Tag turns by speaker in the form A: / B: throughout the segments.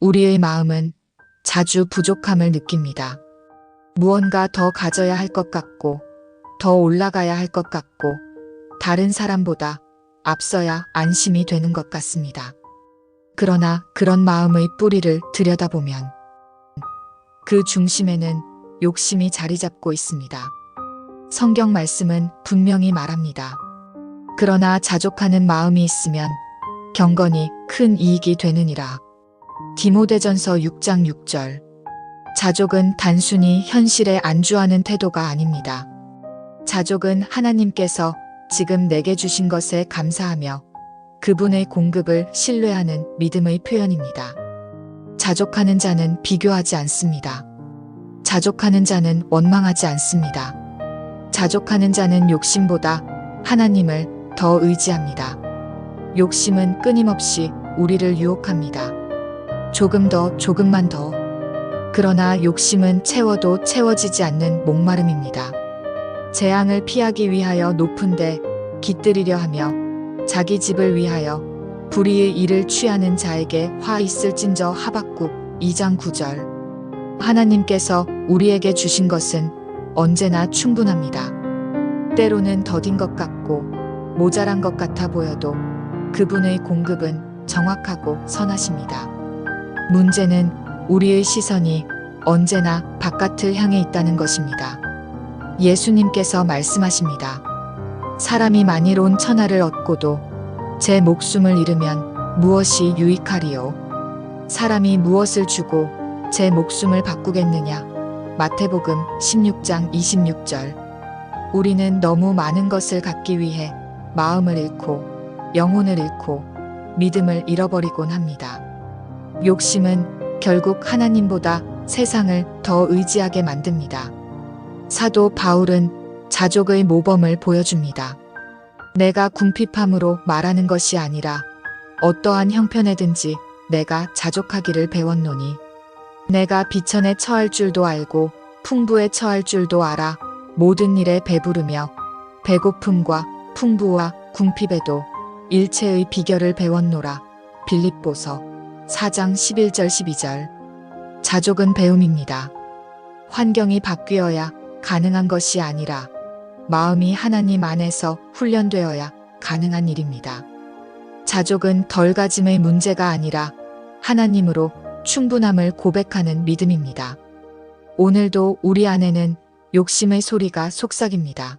A: 우리의 마음은 자주 부족함을 느낍니다. 무언가 더 가져야 할 것 같고, 더 올라가야 할 것 같고, 다른 사람보다 앞서야 안심이 되는 것 같습니다. 그러나 그런 마음의 뿌리를 들여다보면 그 중심에는 욕심이 자리 잡고 있습니다. 성경 말씀은 분명히 말합니다. 그러나 자족하는 마음이 있으면 경건이 큰 이익이 되느니라. 디모데전서 6장 6절. 자족은 단순히 현실에 안주하는 태도가 아닙니다. 자족은 하나님께서 지금 내게 주신 것에 감사하며 그분의 공급을 신뢰하는 믿음의 표현입니다. 자족하는 자는 비교하지 않습니다. 자족하는 자는 원망하지 않습니다. 자족하는 자는 욕심보다 하나님을 더 의지합니다. 욕심은 끊임없이 우리를 유혹합니다. 조금 더, 조금만 더. 그러나 욕심은 채워도 채워지지 않는 목마름입니다. 재앙을 피하기 위하여 높은데 깃들이려 하며 자기 집을 위하여 불의의 일을 취하는 자에게 화 있을진저 하박국 2장 9절. 하나님께서 우리에게 주신 것은 언제나 충분합니다. 때로는 더딘 것 같고 모자란 것 같아 보여도 그분의 공급은 정확하고 선하십니다. 문제는 우리의 시선이 언제나 바깥을 향해 있다는 것입니다. 예수님께서 말씀하십니다. 사람이 만이로운 천하를 얻고도 제 목숨을 잃으면 무엇이 유익하리요? 사람이 무엇을 주고 제 목숨을 바꾸겠느냐? 마태복음 16장 26절. 우리는 너무 많은 것을 갖기 위해 마음을 잃고 영혼을 잃고 믿음을 잃어버리곤 합니다. 욕심은 결국 하나님보다 세상을 더 의지하게 만듭니다. 사도 바울은 자족의 모범을 보여줍니다. 내가 궁핍함으로 말하는 것이 아니라 어떠한 형편에든지 내가 자족하기를 배웠노니 내가 비천에 처할 줄도 알고 풍부에 처할 줄도 알아 모든 일에 배부르며 배고픔과 풍부와 궁핍에도 일체의 비결을 배웠노라 빌립보서 4장 11절 12절 자족은 배움입니다. 환경이 바뀌어야 가능한 것이 아니라 마음이 하나님 안에서 훈련되어야 가능한 일입니다. 자족은 덜 가짐의 문제가 아니라 하나님으로 충분함을 고백하는 믿음입니다. 오늘도 우리 안에는 욕심의 소리가 속삭입니다.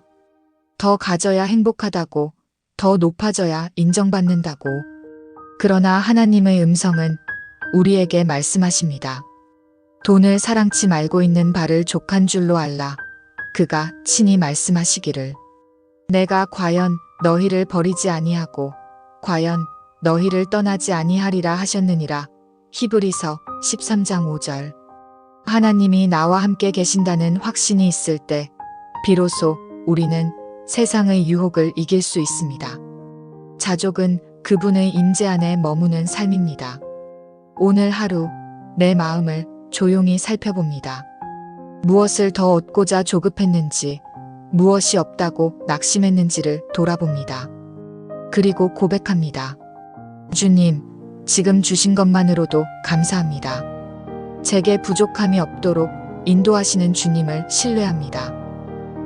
A: 더 가져야 행복하다고, 더 높아져야 인정받는다고. 그러나 하나님의 음성은 우리에게 말씀하십니다. 돈을 사랑치 말고 있는 바를 족한 줄로 알라. 그가 친히 말씀하시기를 내가 과연 너희를 버리지 아니하고 과연 너희를 떠나지 아니하리라 하셨느니라. 히브리서 13장 5절. 하나님이 나와 함께 계신다는 확신이 있을 때 비로소 우리는 세상의 유혹을 이길 수 있습니다. 자족은 그분의 임재 안에 머무는 삶입니다. 오늘 하루 내 마음을 조용히 살펴봅니다. 무엇을 더 얻고자 조급했는지, 무엇이 없다고 낙심했는지를 돌아봅니다. 그리고 고백합니다. 주님, 지금 주신 것만으로도 감사합니다. 제게 부족함이 없도록 인도하시는 주님을 신뢰합니다.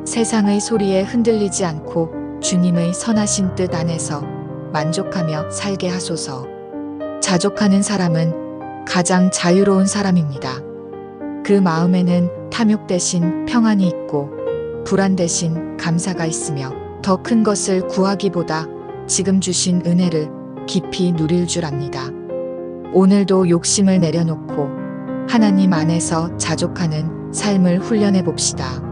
A: 세상의 소리에 흔들리지 않고 주님의 선하신 뜻 안에서 만족하며 살게 하소서. 자족하는 사람은 가장 자유로운 사람입니다. 그 마음에는 탐욕 대신 평안이 있고 불안 대신 감사가 있으며 더 큰 것을 구하기보다 지금 주신 은혜를 깊이 누릴 줄 압니다. 오늘도 욕심을 내려놓고 하나님 안에서 자족하는 삶을 훈련해 봅시다.